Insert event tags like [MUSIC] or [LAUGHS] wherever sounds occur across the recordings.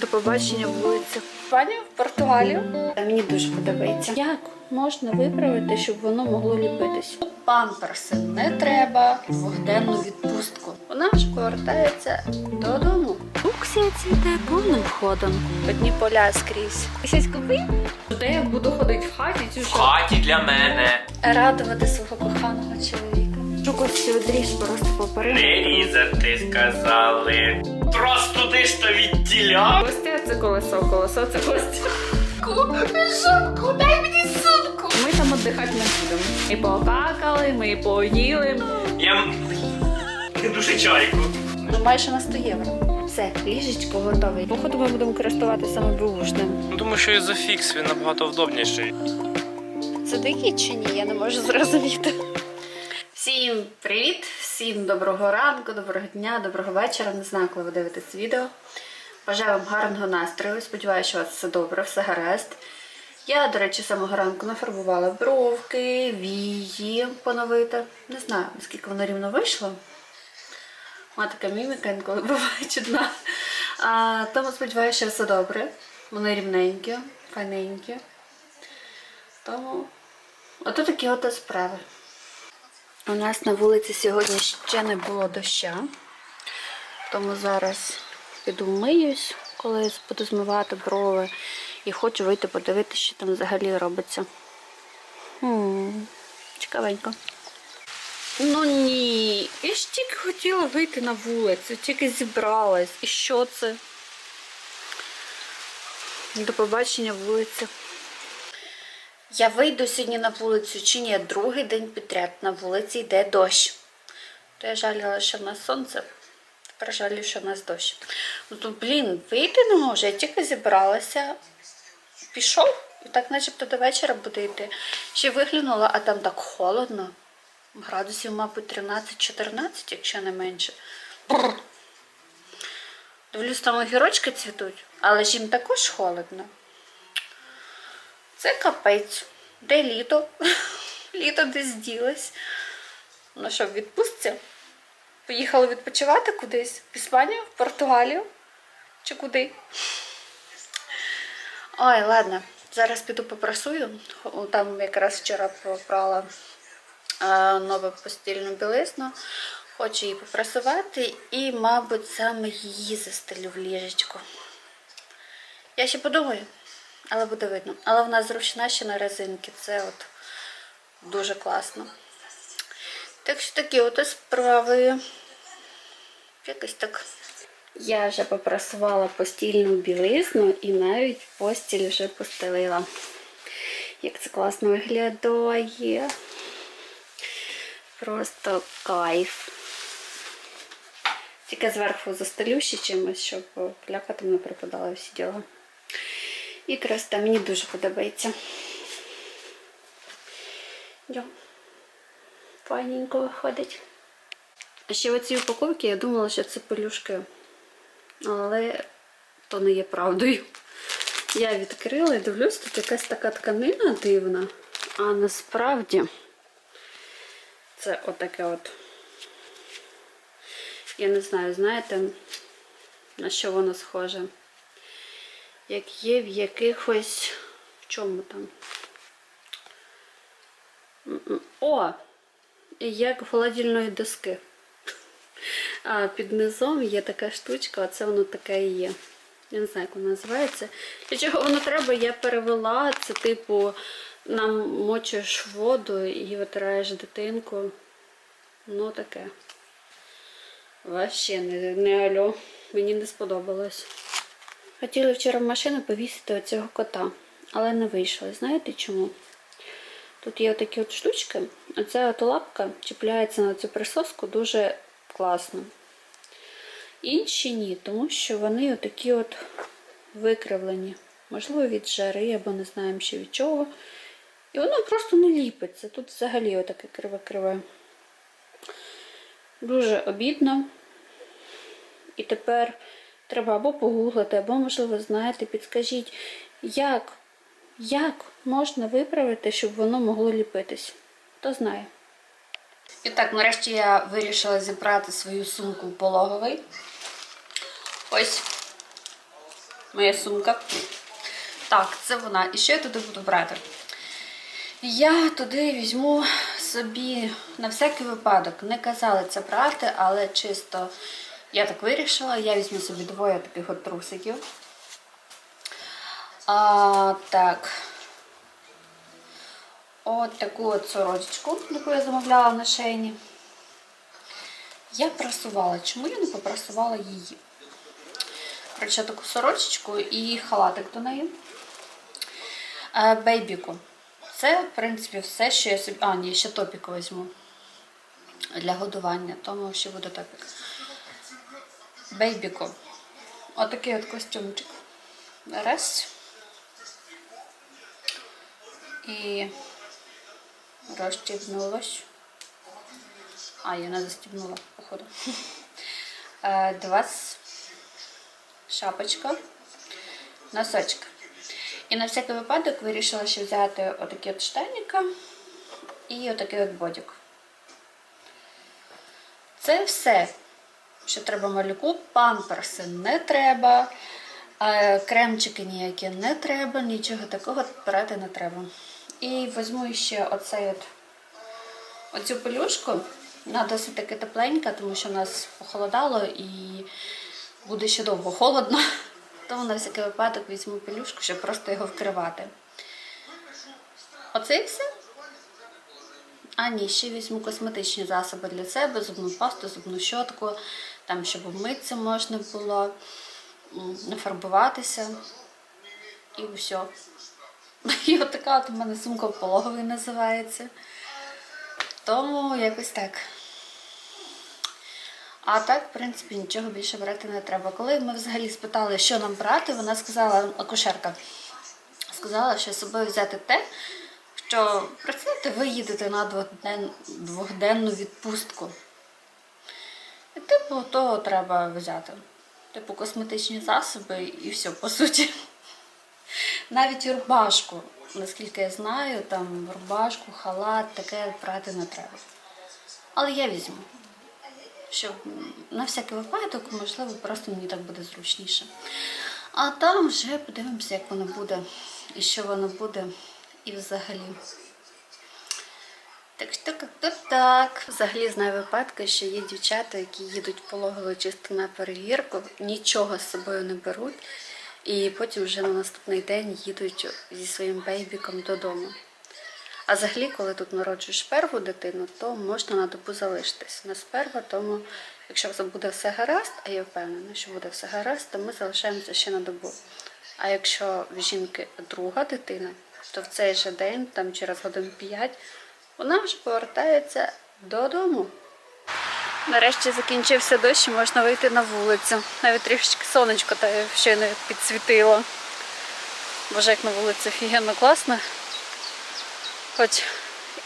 До побачення вулиця. Пані в Португалію. Мені дуже подобається. Як можна виправити, щоб воно могло ліпитись? Памперси не треба в двохденну відпустку. Вона ж повертається додому. Фуксія цвіте повним ходом. Одні поля скрізь. Щось купи? Де я буду ходити в хаті чи В хаті для мене. Радувати свого коханого чоловіка. Шукості одріж просто по Не різати сказали. Просто туди ж то відділяв. Костя це колесо, колесо це Костя. Сумку, дай мені сумку. Ми там віддихати не будемо. І покакали, ми і поїли. Я не дуже чайку. Ну, майже на 100 євро. Все, ліжечко готове. Походу ми будемо користуватися саме бушним. Ну, Тому що ізофікс він набагато вдобніший. Це дикий чи ні? Я не можу зрозуміти. Всім привіт! Всім доброго ранку, доброго дня, доброго вечора. Не знаю, коли ви дивитесь відео. Бажаю вам гарного настрою. Сподіваюся, що у вас все добре, все гаразд. Я, до речі, самого ранку нафарбувала бровки, вії поновити. Не знаю, наскільки воно рівно вийшло. Вона така міміка інколи [LAUGHS] буває чудна. А, тому сподіваюся, що все добре. Вони рівненькі, файненькі. Тому ото такі от справи. У нас на вулиці сьогодні ще не було доща. Тому зараз піду вмиюсь, коли буду змивати брови. І хочу вийти подивитися, що там взагалі робиться. Хм, цікавенько. Ну ні, я ж тільки хотіла вийти на вулицю, тільки зібралась. І що це? До побачення вулиця. Я вийду сьогодні на вулицю чи ні, другий день підряд на вулиці йде дощ. То я жаліла, що в нас сонце. Тепер жалію, що в нас дощ. Ну то, блін, вийти не можу. Я тільки зібралася, пішов, і так начебто до вечора буде йти. Ще виглянула, а там так холодно. Градусів, мабуть, 13-14, якщо не менше. Бррр. Дивлюсь, там огірочки цвітуть, але ж їм також холодно. Це капець. Де літо? [LAUGHS] літо десь ділось. Ну що, в відпустці? Поїхали відпочивати кудись? В Іспанію, в Португалію? Чи куди? Ой, ладно. Зараз піду попрасую. Там якраз вчора попрала е, нову постільну білизну. Хочу її попрасувати і, мабуть, саме її застелю в ліжечко. Я ще подумаю, але буде видно. Але вона зручна ще на резинки. Це от дуже класно. Так що такі от справи. Якось так. Я вже попрасувала постільну білизну і навіть постіль вже постелила. Як це класно виглядає. Просто кайф. Тільки зверху застелю ще чимось, щоб пляка там не припадала всі діла. І красота мені дуже подобається. Файненько виходить. Ще в цій упаковці я думала, що це пелюшки. Але то не є правдою. Я відкрила і дивлюсь, тут якась така тканина дивна. А насправді це отаке от. Я не знаю, знаєте, на що воно схоже? Як є в якихось. В чому там? О! Як в холодильної доски. А під низом є така штучка, оце воно таке і є. Я не знаю, як воно називається. Для чого воно треба, я перевела. Це типу намочуєш воду і витираєш дитинку. Ну таке. Вообще не, не альо. Мені не сподобалось. Хотіли вчора в машину повісити оцього кота, але не вийшло. Знаєте чому? Тут є такі от штучки. Оця от лапка чіпляється на цю присоску дуже класно. Інші ні, тому що вони отакі от викривлені. Можливо, від жари або не знаємо ще від чого. І воно просто не ліпиться. Тут взагалі отаке криве-криве. Дуже обідно. І тепер треба або погуглити, або, можливо, знаєте, підскажіть, як, як можна виправити, щоб воно могло ліпитись. Хто знає. І так, нарешті я вирішила зібрати свою сумку пологовий. Ось Моя сумка. Так, це вона. І що я туди буду брати? Я туди візьму собі на всякий випадок. Не казали це брати, але чисто я так вирішила. Я візьму собі двоє таких от трусиків. А, так. От таку от сорочечку, яку я замовляла на шейні. Я прасувала. Чому я не попросувала її? Коротше, таку сорочечку і халатик до неї. Е, Бейбіку. Це, в принципі, все, що я собі. А, ні, ще топік візьму для годування, тому що буде топік. Бейбіку. Отакий от костюмчик. Раз. І розстібнулась. А, я не застібнула, походу. Е, Два шапочка, носочок. І на всякий випадок вирішила ще взяти отакі от штаника і отакий от бодік. Це все, що треба малюку. Памперси не треба, е, кремчики ніякі не треба, нічого такого брати не треба. І візьму ще оцей от, оцю пелюшку. Вона досить таки тепленька, тому що в нас похолодало і буде ще довго холодно. [LAUGHS] Тому на всякий випадок візьму пелюшку, щоб просто його вкривати. Оце і все. А ні, ще візьму косметичні засоби для себе, зубну пасту, зубну щотку, там, щоб вмитися можна було, нафарбуватися. І все. [LAUGHS] І от така от у мене сумка пологовий називається. Тому якось так. А так, в принципі, нічого більше брати не треба. Коли ми взагалі спитали, що нам брати, вона сказала, акушерка, сказала, що з собою взяти те, що працюєте, ви їдете на двохден, двохденну відпустку. І типу, того треба взяти. Типу косметичні засоби і все, по суті. Навіть рубашку, наскільки я знаю, там рубашку, халат, таке брати не треба. Але я візьму. Щоб на всякий випадок, можливо, просто мені так буде зручніше. А там вже подивимося, як воно буде і що воно буде, і взагалі. Так що як-то так. Взагалі знаю випадки, що є дівчата, які їдуть в пологову чисто на перевірку, нічого з собою не беруть, і потім вже на наступний день їдуть зі своїм бейбіком додому. А взагалі, коли тут народжуєш перву дитину, то можна на добу залишитись. У нас перва, тому якщо буде все гаразд, а я впевнена, що буде все гаразд, то ми залишаємося ще на добу. А якщо в жінки друга дитина, то в цей же день, там через годин 5, вона вже повертається додому. Нарешті закінчився дощ і можна вийти на вулицю. Навіть трішечки сонечко та щойно підсвітило. Боже, як на вулиці офігенно класно. Хоч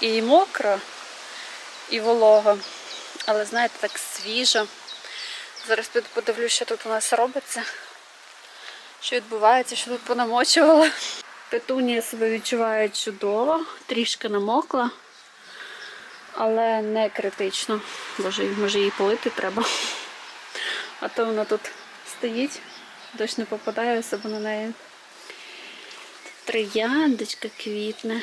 і мокро, і волого, але знаєте, так свіжо. Зараз піду подивлюсь, що тут у нас робиться, що відбувається, що тут понамочувала. Петунія себе відчуває чудово, трішки намокла, але не критично. Боже, може її полити треба. А то вона тут стоїть, дощ не попадає особо на неї. Трояндочка квітне.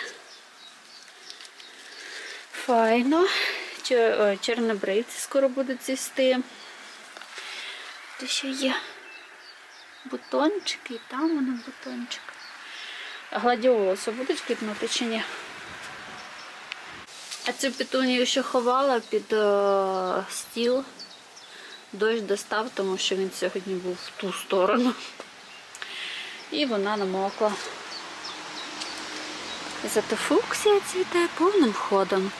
Файно. Чор- Чорнобривці скоро будуть цвісти. Тут ще є бутончики, і там воно бутончик. Гладіолуси будуть квітнути чи ні? А цю петунію ще ховала під е, стіл. Дощ достав, тому що він сьогодні був в ту сторону. І вона намокла. Зато фуксія цвіте повним ходом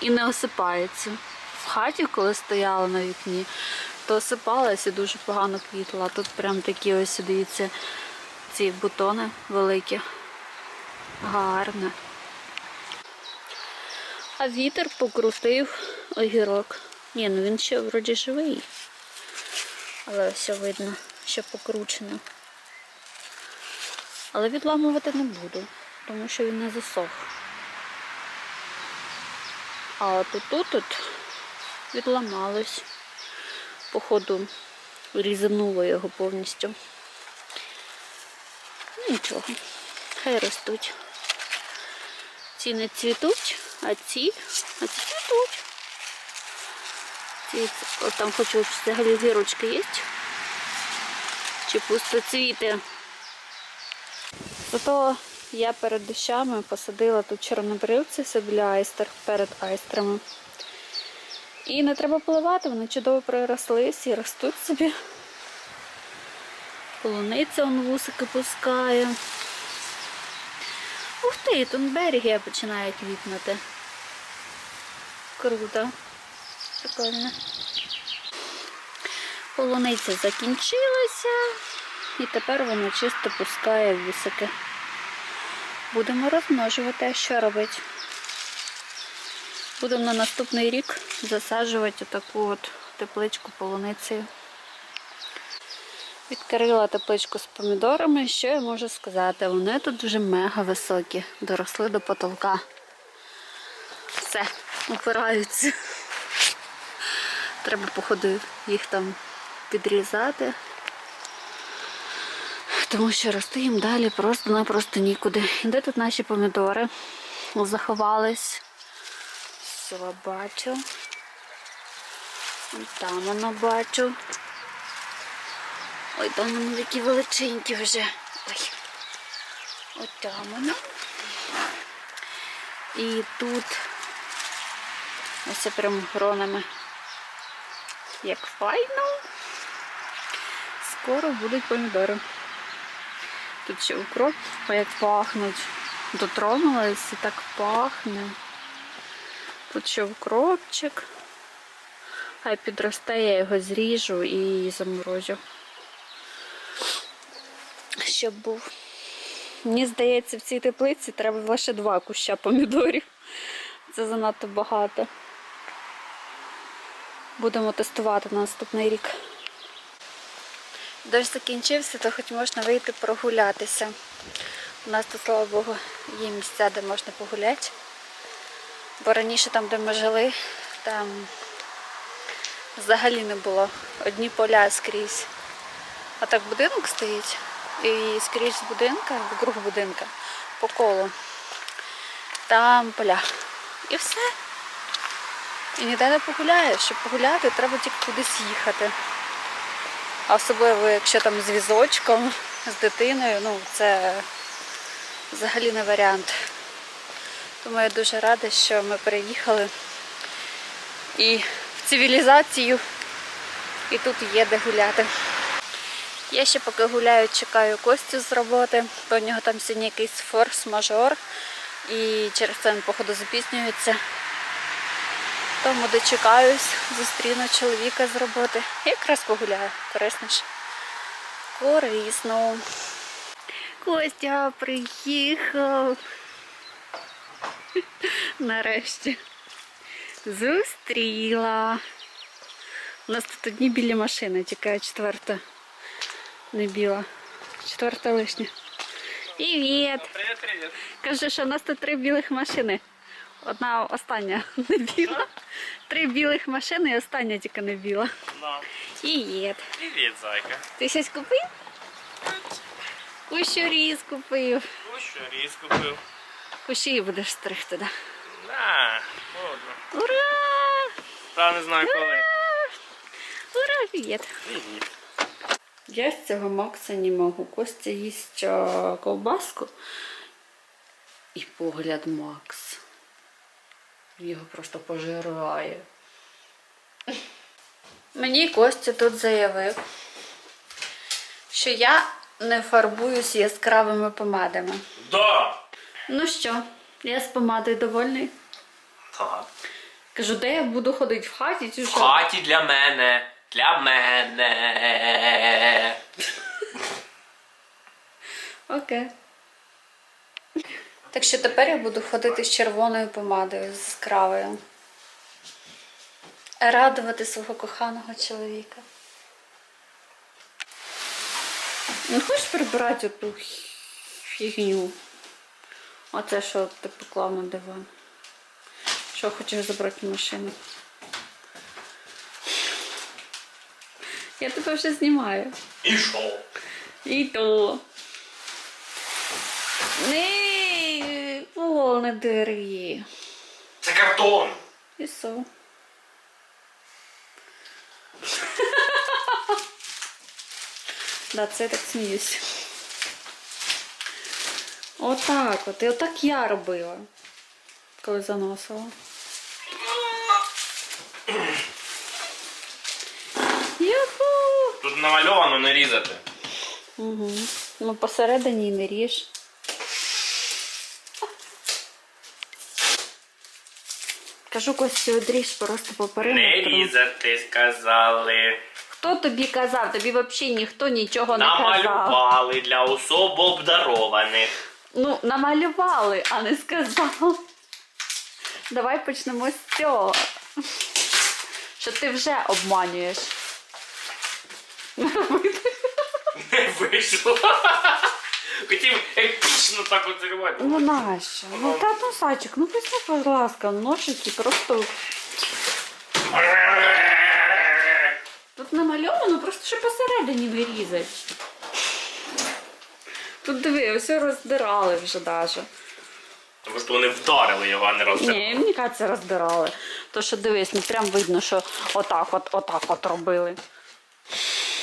і не осипається. В хаті, коли стояла на вікні, то осипалася і дуже погано квітла. Тут прям такі ось дивіться, ці бутони великі. Гарно. А вітер покрутив огірок. Ні, ну він ще вроді живий. Але все видно, що покручений. Але відламувати не буду, тому що він не засох. А от тут відламалось. Походу, різануло його повністю. нічого. Хай ростуть. Ці не цвітуть, а ці, а ці цвітуть. Ці, от там хочу взагалі зірочки є. Чи пустоцвіти. Зато я перед дощами посадила тут чорнобривці це для айстер перед айстрами. І не треба поливати, вони чудово пророслись і ростуть собі. Полуниця он вусики пускає. Ух ти, тунберги починає квітнути. Круто. Прикольно. Полуниця закінчилася. І тепер вона чисто пускає вусики. Будемо розмножувати, а що робити? Будемо на наступний рік засаджувати таку от тепличку полуницею. Відкрила тепличку з помідорами. Що я можу сказати? Вони тут вже мега високі, доросли до потолка. Все, упираються. Треба, походу, їх там підрізати. Тому що рости їм далі просто-напросто нікуди. Де тут наші помідори? Заховались. Все, бачу. Ось Там воно бачу. Ой, там вони такі величенькі вже. Ой. Ось там воно. І тут ось прям гронами. Як файно. Скоро будуть помідори. Тут ще укроп, Ой, як пахнуть. Дотронулась і так пахне. Тут ще укропчик. Хай підросте, я його зріжу і заморозю. Щоб був. Мені здається, в цій теплиці треба лише два куща помідорів. Це занадто багато. Будемо тестувати на наступний рік. Дощ закінчився, то хоч можна вийти прогулятися. У нас тут, слава Богу, є місця, де можна погуляти. Бо раніше там, де ми жили, там взагалі не було. Одні поля скрізь. А так будинок стоїть. І скрізь будинка, вокруг будинка, по колу. Там поля. І все. І ніде не погуляєш. Щоб погуляти, треба тільки кудись їхати. А особливо, якщо там з візочком, з дитиною, ну це взагалі не варіант. Тому я дуже рада, що ми переїхали і в цивілізацію, і тут є де гуляти. Я ще поки гуляю, чекаю Костю з роботи, бо в нього там сьогодні якийсь форс-мажор, і через це він, походу, запізнюється. Тому дочекаюсь, зустріну чоловіка з роботи. Якраз погуляю, корисно ж. Корисно. Костя приїхав. [LAUGHS] Нарешті. Зустріла. У нас тут одні білі машини, тільки четверта не біла. Четверта лишня. Привіт! Привіт, привіт. Каже, що у нас тут три білих машини. Одна остання [LAUGHS] не біла. Три білих машини і остання тільки не біла. Ну, Привіт. привіт, зайка. Ти щось купив? Кущуріз купив. Ну що, різ купив? Кущі будеш стригти, да? На, можна. Ура! Та не знаю коли. Ура! Привіт! Привіт. Я з цього Макса не можу. Костя їсть ковбаску. І погляд Макс. Його просто пожирає. Мені Костя тут заявив, що я не фарбуюсь яскравими помадами. Да. Ну що, я з помадою довольний. Так. Кажу, де я буду ходити в хаті чи В що? хаті для мене. Для мене. Окей. Так що тепер я буду ходити з червоною помадою, з яскравою. Радувати свого коханого чоловіка. Не хочеш прибирати оту фігню? Оце що ти поклав на диван? Що хочеш забрати машину? Я тебе вже знімаю. І що? І то. Не, пол не дери. Це картон. І со. Да, це я так сміюсь. Отак от. І отак я робила, коли заносила. Юху! Тут намальовано не різати. Угу. Ну посередині не ріж. Кажу, Костю, одріж просто по Не різати, сказали. Хто тобі казав? Тобі взагалі ніхто нічого не казав. Намалювали для особ обдарованих. Ну, намалювали, а не сказав. Давай почнемо з цього. Що ти вже обманюєш. Не [LAUGHS] вийшло. Хотів епічно так от зірвати. Ну нащо? Ну та ну сачик, ну візьми, будь ласка, ножики просто. Тут намальовано, просто що посередині вирізати. Тут диви, все роздирали вже даже. Тому що вони вдарили його, а не розсипали. Ні, мені кажеться, роздирали. То що дивись, ну прям видно, що отак от, отак от робили.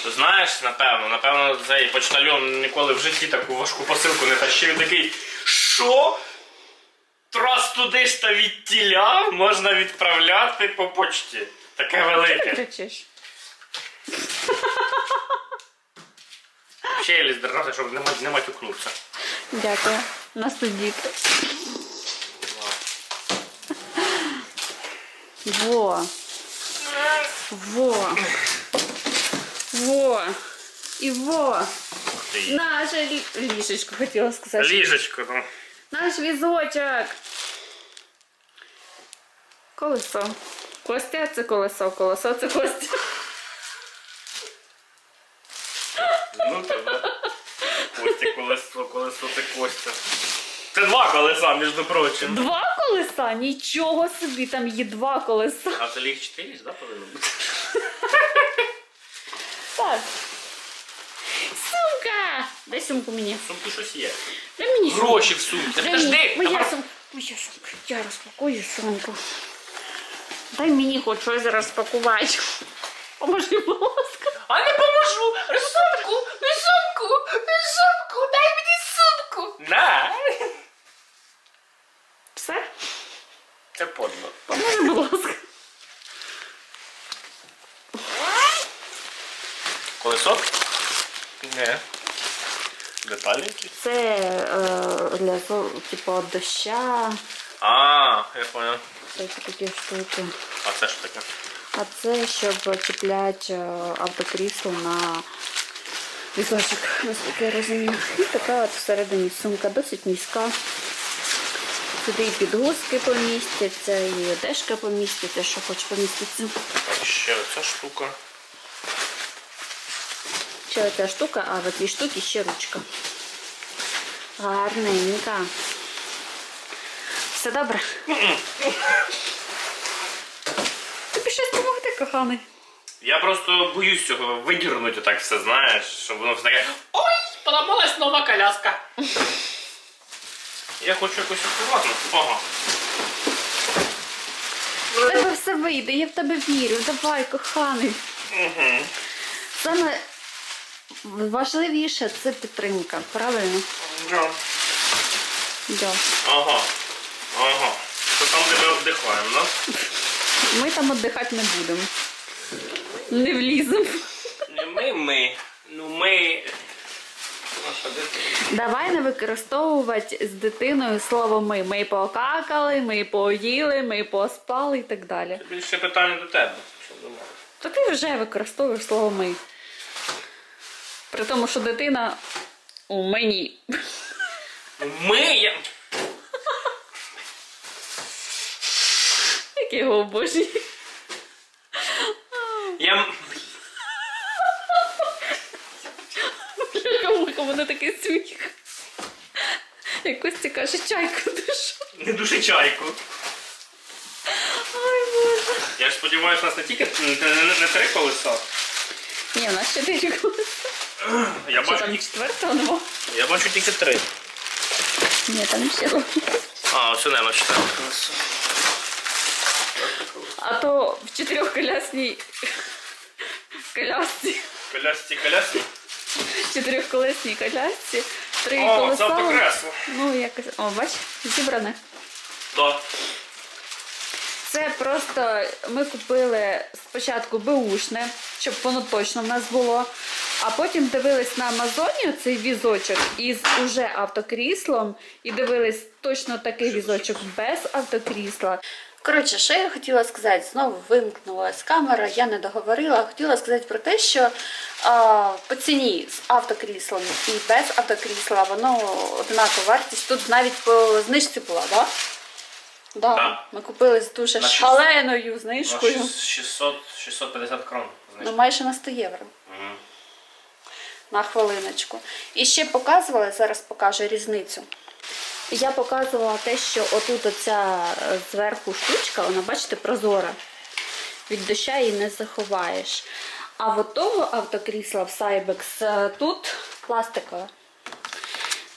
Знаєш, напевно, напевно, цей почтальон ніколи в житті таку важку посилку не тащив. Він такий, що? Трос туди ж та від тіля можна відправляти по почті. Таке велике. кричиш. Ще я здержався, щоб не, мать- не матюкнутися. Дякую. Нас тут діти. Во. Во. Во. І во. Наше лі- ліжечко хотіла сказати. Ліжечко, ну. Наш візочок. Колесо. Костя це колесо, колесо це Костя. Ну тебе. Костя колесо, колесо це Костя. Це два колеса, між прочим. Два колеса? Нічого собі, там є два колеса. А це їх чотири, да, повинно бути? Так. Сумка! Дай сумку мені. Сумку щось є. Дай мені сумку. Гроші в сумці. Дай Подожди! Моя давай. сумка. Моя сумка. Я розпакую сумку. Дай мені хоч щось розпакувати. Поможи, будь ласка. А не поможу! Сумку! Сумку! Сумку! Дай мені сумку! На! Все? Це подло. Поможи, будь ласка. Колесо? Не. Деталі якісь? Це е, для типу доща. А, я понял. Це такі штуки. А це що таке? А це щоб чіпляти е, автокрісло на візочок, наскільки я розумію. І така от всередині сумка досить низька. Сюди і підгузки помістяться, і одежка поміститься, що хоч поміститься. Ще оця штука. Ще оця штука, а в цій штуці ще ручка. Гарненька. Все добре? Тобі щось допомогти, коханий. Я просто боюсь цього видірнути так все, знаєш, щоб воно все таке. Ой, поламалась нова коляска. Я хочу якось акуратно. Ага. В тебе все вийде, я в тебе вірю. Давай, коханий. Угу. Саме важливіше це підтримка, правильно? Да. Да. Ага. Ага. Це там, де ми віддихаємо, да? Ми там віддихати не будемо. Не вліземо. Не ми, ми. Ну ми. Наша дитина. Давай не використовувати з дитиною слово ми. Ми покакали, ми поїли, ми поспали і так далі. Це більше питання до тебе. Щоб думав. То ти вже використовуєш слово ми. При тому, що дитина у мені. Ми. Як його обожнюю. я... Кому мене такий сміх. Як Костя каже, чайку душу. Не души чайку. Ой, Боже. Я ж сподіваюся, у нас не тільки не, не, не три колеса. Ні, у нас чотири колеса. Я Що бачу, там четвертого нема? я бачу тільки три. Ні, там ще. було. А, оце, наверное, читаю. А то в чотирьохколясній колясці, Колясці, колясці. чотирьохколесній колясці, три О, колеса. автокресло. Ну, якось. О, бач, зібране. Да. Це просто ми купили спочатку беушне, щоб воно точно в нас було. А потім дивились на Амазоні цей візочок із уже автокріслом і дивились точно такий візочок без автокрісла. Коротше, що я хотіла сказати, знову вимкнулася камера, я не договорила. Хотіла сказати про те, що а, по ціні з автокріслом і без автокрісла воно однакова вартість. Тут навіть по знижці була, так? Да? Да. Да. Ми купили з дуже На шість- шаленою знижкою. 600, 650 крон. Ну, майже на 100 євро. Мгм. На хвилиночку. І ще показувала, зараз покажу різницю. Я показувала те, що отут оця е, зверху штучка, вона, бачите, прозора. Від доща її не заховаєш. А от того автокрісла в Cybex е, тут пластикове.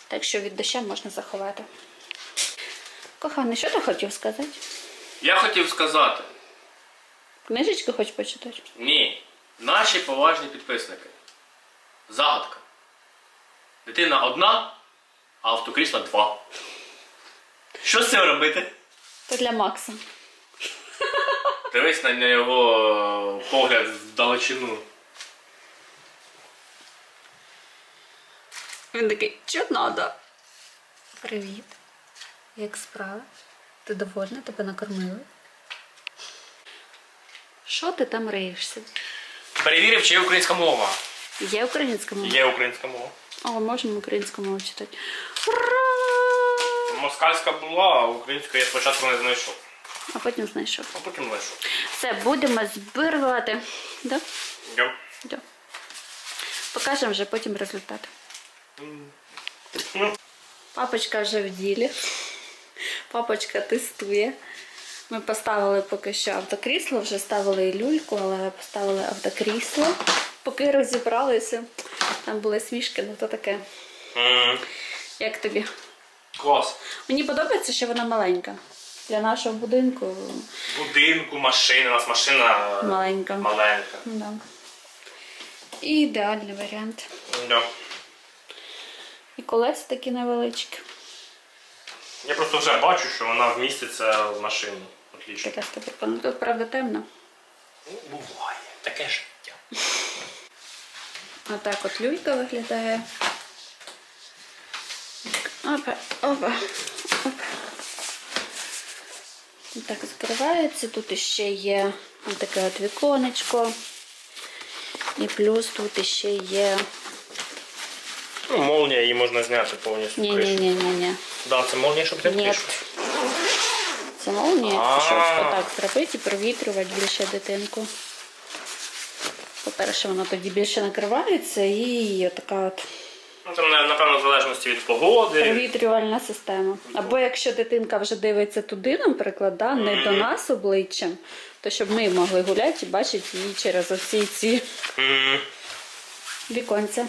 Так що від доща можна заховати. Коханий, що ти хотів сказати? Я хотів сказати, Книжечку хочеш почитати? ні, наші поважні підписники. Загадка. Дитина одна, а автокрісла два. Що з цим робити? Це для Макса. Дивись на його погляд в далечину. Він такий, що надо? Привіт. Як справа? Ти довольна? Тебе накормили? Що ти там риєшся? Перевірив, чи є українська мова. Є українська мова? Є українська мова. О, можемо українську мову читати. Ура! Москальська була, а українську я спочатку не знайшов. А потім знайшов. А потім знайшов. Все, будемо збирати. Да? Йо. Да. Покажемо вже потім результат. Папочка вже в ділі. Папочка тестує. Ми поставили поки що автокрісло, вже ставили і люльку, але поставили автокрісло. Поки розібралися. Там були смішки, ну то таке. Як тобі? Клас. Мені подобається, що вона маленька. Для нашого будинку Будинку, машини, у нас машина е, маленька. маленька. Да. І ідеальний варіант. Да. І колеса такі невеличкі. Я просто вже бачу, що вона вміститься в машину. Отлично. Така степка. Ну тут правда темно. Ну, буває. Таке життя. Отак от люлька виглядає. Опа, опа, опа. Так закривається. Тут ще є таке от віконечко. І плюс тут ще є. Ну, молнія її можна зняти повністю. Ні, ні, ні, ні, ні. Да, це молнія, щоб ти Ні. Це молнія, А. щоб отак зробити і провітрювати більше дитинку. По-перше, вона тоді більше накривається і така от Ну, там, напевно, в залежності від погоди. Провітрювальна система. Або якщо дитинка вже дивиться туди, наприклад, да, не до нас обличчям, то щоб ми могли гуляти і бачити її через оці ці М, віконця.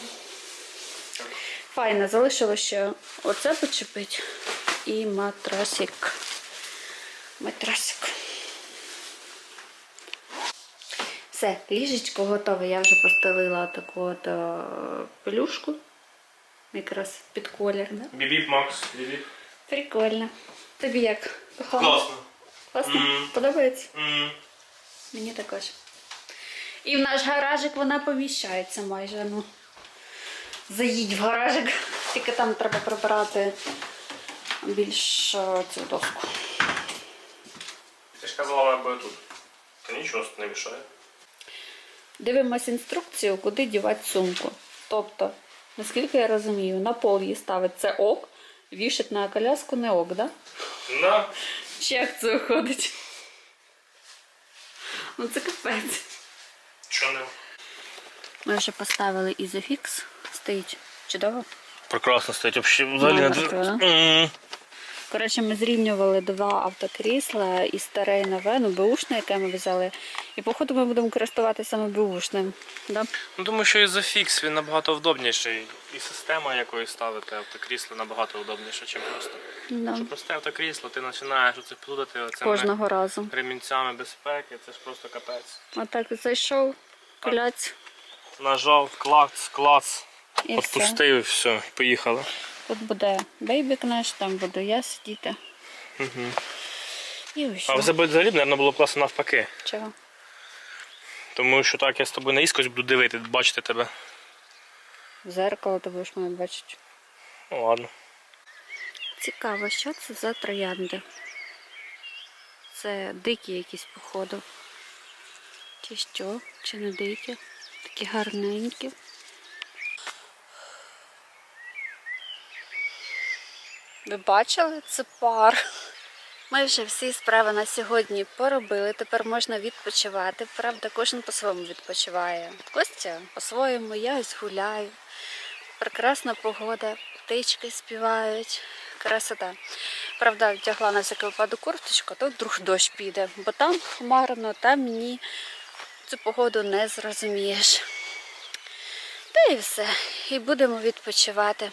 Файно, залишилося ще оце почепити і матрасик. Матрасик. Все, ліжечко готове. Я вже постелила таку от е, пелюшку. Якраз під колір, да? Бібіп, Макс, бібіп. Прикольно. Тобі як? Кохана? Класно. Класно? Мгм. Подобається? М, Мені також. І в наш гаражик вона поміщається майже. Ну. Заїдь в гаражик. [LAUGHS] Тільки там треба прибирати більш е, цю доску. Ти ж казала, буде тут. Та нічого не мішає. Дивимось інструкцію, куди дівати сумку. Тобто, наскільки я розумію, на пол її ставить це ок, вішать на коляску не ок, да? На. Чи як це виходить? Ну це капець. Що не? Ми вже поставили ізофікс. Стоїть чудово. Прекрасно стоїть взагалі Номер, правда? Коротше, ми зрівнювали два автокрісла і старе і нове, ну беушне, яке ми взяли. І походу ми будемо користуватися саме беушним. Да? Ну, думаю, що і зафікс він набагато удобніший. І система, якою ставити автокрісло, набагато удобніша, ніж просто. Да. Що просте автокрісло, ти починаєш оце плутати оцими Кожного разу. ремінцями безпеки, це ж просто капець. Отак зайшов, кляць Нажав, клац, клац, і все. і все, і поїхали. Тут буде бейбік наш, там буду я сидіти. Угу. І ось. А взагалі, мабуть, було б класно навпаки. Чого? Тому що так я з тобою наїскось буду дивити, бачити тебе. В зеркало ти будеш мене бачити. Ну ладно. Цікаво, що це за троянди? Це дикі якісь, походу. Чи що? Чи не дикі? Такі гарненькі. Ви бачили? Це пар. Ми вже всі справи на сьогодні поробили. Тепер можна відпочивати. Правда, кожен по-своєму відпочиває. Костя по-своєму, я ось гуляю. Прекрасна погода, птички співають. Красота. Правда, вдягла на всякий випадок курточку, то вдруг дощ піде, бо там хмарно, там ні. Цю погоду не зрозумієш. Та і все. І будемо відпочивати.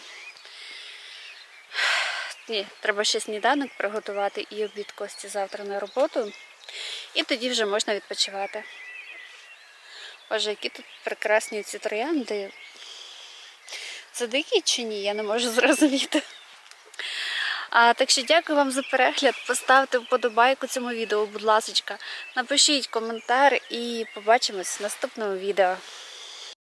Ні, треба ще сніданок приготувати і обід Кості завтра на роботу. І тоді вже можна відпочивати. Боже, які тут прекрасні ці троянди. Це дикі чи ні? Я не можу [LAUGHS] зрозуміти. А, так що дякую вам за перегляд. Поставте вподобайку цьому відео, будь ласка. Напишіть коментар і побачимось в наступному відео.